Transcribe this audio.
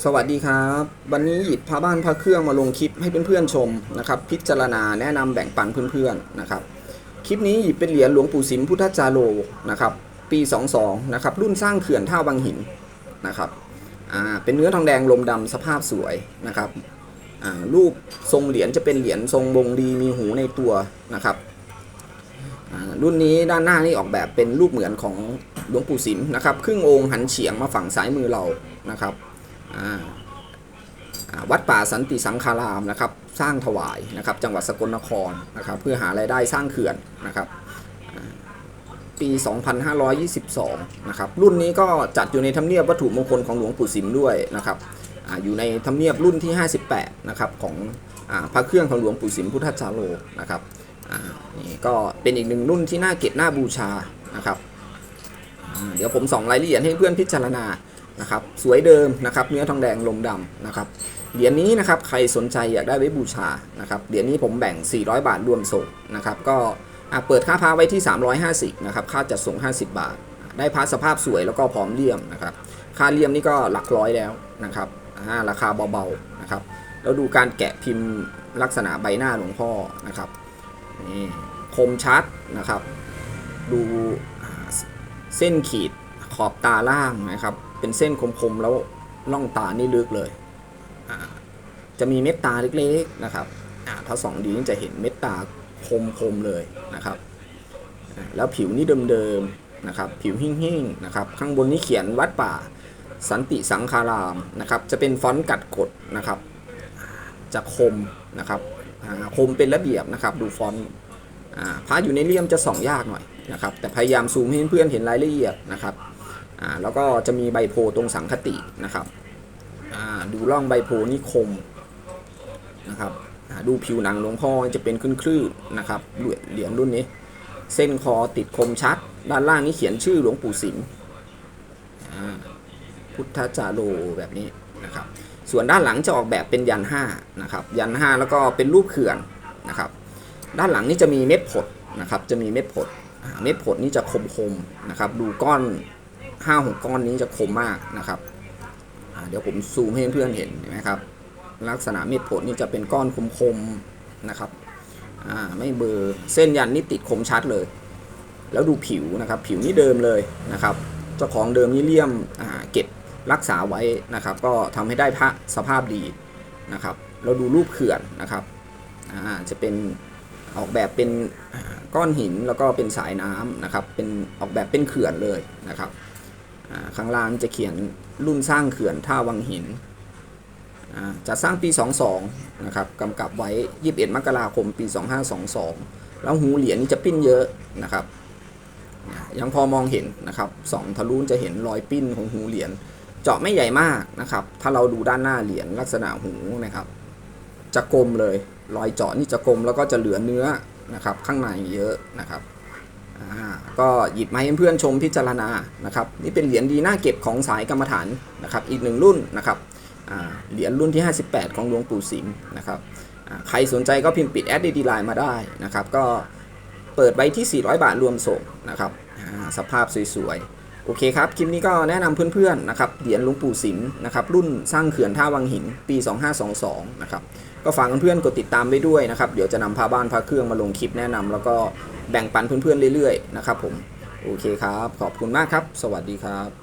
สวัสดีครับ วันนี้หยิบพาบ้านพาเครื่องมาลงคลิปให้เพื่อนๆชมนะครับ พิจารณาแนะนำแบ่งปันเพื่อนๆนะครับ คลิปนี้หยิบเป็นเหรียญหลวงปู่สิมพุทธจาโรนะครับปี 22นะครับรุ่นสร้างเขื่อนท่าวังหินนะครับอ่าเป็นเนื้อทองแดงลมดำสภาพสวยนะครับอ่ารูปทรงเหรียญจะเป็นเหรียญทรงวงดีมีหูในตัวนะครับรุ่นนี้ด้านหน้านี่ออกแบบเป็นรูปเหมือนของหลวงปู่สิมนะครับครึ่งองค์หันเฉียงมาฝั่งซ้ายมือเรานะครับ วัดป่าสันติสังคารามนะครับ สร้างถวายนะครับ จังหวัดสกลนครนะครับ เพื่อหารายได้สร้างเขื่อนนะครับ ปี 2522 นะครับ รุ่นนี้ก็จัดอยู่ในทำเนียบวัตถุมงคลของหลวงปู่สิมด้วยนะครับออยู่ในทำเนียบรุ่นที่ 58 นะครับ ของอพระเครื่องของหลวงปู่สิมพุทธจาโรนะครับนี่ก็เป็นอีกหนึ่งรุ่นที่น่าเก็บน่าบูชานะครับ เดี๋ยวผมส่องรายละเอียดให้เพื่อนพิจารณา นะครับสวยเดิมนะครับเนื้อทองแดงลมดำนะครับเหรียญนี้นะครับใครสนใจอยากได้ไว้บูชานะครับเหรียญนี้ผมแบ่ง 400 บาทรวมส่งนะครับก็เปิดค่าพาไว้ที่ 350นะครับค่าจัดส่ง 50 บาท ได้พาสภาพสวยแล้วก็พร้อมเลี่ยมนะครับค่าเลี่ยมนี่ก็หลักร้อยแล้วนะครับอ่าราคาเบาๆนะครับแล้วดูการแกะพิมพ์ลักษณะใบหน้าหลวงพ่อนะครับนี่คมชัดนะครับ ดูเส้นขีดขอบตาล่างนะครับ เป็นเส้นคมๆแล้วล่องตานี่ลึกเลย จะมีเม็ดตาเล็กๆนะครับถ้าสองดีนี่จะเห็นเม็ดตาคมๆเลยนะครับ แล้วผิวนี่เดิมๆนะครับ ผิวหิ่งๆนะครับ ข้างบนนี้เขียนวัดป่าสันติสังคารามนะครับ จะเป็นฟอนต์กัดกดนะครับ จะคมนะครับคมเป็นระเบียบนะครับ ดูฟอนต์อ่าพระอยู่ในเลี่ยมจะส่องยากหน่อยนะครับ แต่พยายามซูมให้เพื่อนเห็นรายละเอียดนะครับ อ่าแล้วก็จะมีใบโพตรงสังคตินะครับอ่าดูร่องใบโพนี่คมนะครับอ่าดูผิวหนังหลวงพ่อจะเป็นคลื่นๆนะครับเหรียญรุ่นนี้ เส้นคอติดคมชัด ด้านล่างนี้เขียนชื่อหลวงปู่สิมพุทธจาโรแบบนี้นะครับ ส่วนด้านหลังจะออกแบบเป็นยันห้านะครับยันห้าแล้วก็เป็นรูปเขื่อนนะครับ ด้านหลังนี่จะมีเม็ดผดนะครับ จะมีเม็ดผดเม็ดผดนี่จะคมๆนะครับ ดูก้อน ห้าหกก้อนนี้จะคมมากนะครับเดี๋ยวผมซูมให้เพื่อนเห็นเห็นไหมครับ ลักษณะเม็ดผลนี่จะเป็นก้อนคมๆนะครับไม่เบอร์เส้นยันนี่ติดคมชัดเลย แล้วดูผิวนะครับ ผิวนี่เดิมเลยนะครับ เจ้าของเดิมนี่เลี่ยมเก็บรักษาไว้นะครับ ก็ทำให้ได้พระสภาพดีนะครับ เราดูรูปเขื่อนนะครับจะเป็นออกแบบเป็นก้อนหินแล้วก็เป็นสายน้ำนะครับ เป็นออกแบบเป็นเขื่อนเลยนะครับ ข้างล่างจะเขียนรุ่นสร้างเขื่อนท่าวังหินจะสร้างปี 22 นะครับกำกับไว้ 21 มกราคม ปี 2522 แล้วหูเหรียญนี่จะปิ้นเยอะนะครับ ยังพอมองเห็นนะครับสองทะลุจะเห็นรอยปิ้นของหูเหรียญ เจาะไม่ใหญ่มากนะครับ ถ้าเราดูด้านหน้าเหรียญลักษณะหูนะครับ จะกลมเลย รอยเจาะนี่จะกลมแล้วก็จะเหลือเนื้อนะครับ ข้างในเยอะนะครับ ก็หยิบมาให้เพื่อนชมพิจารณานะครับนี่เป็นเหรียญดีน่าเก็บของสายกรรมฐานนะครับอีกหนึ่งรุ่นนะครับเหรียญรุ่นที่ 58 ของหลวงปู่สิมนะครับใครสนใจก็พิมพ์ปิดแอดดีไลน์มาได้นะครับก็เปิดไว้ที่ 400 บาทรวมส่งนะครับสภาพสวยๆ โอเคครับ คลิปนี้ก็แนะนำเพื่อนๆนะครับเหรียญหลวงปู่สิมนะครับรุ่นสร้างเขื่อนท่าวังหินปี 2522 นะครับก็ฝากเพื่อนๆกดติดตามไว้ด้วยนะครับ เดี๋ยวจะนำพาบ้านพาเครื่องมาลงคลิปแนะนำแล้วก็แบ่งปันเพื่อนๆเรื่อยๆนะครับผมโอเคครับ ขอบคุณมากครับ สวัสดีครับ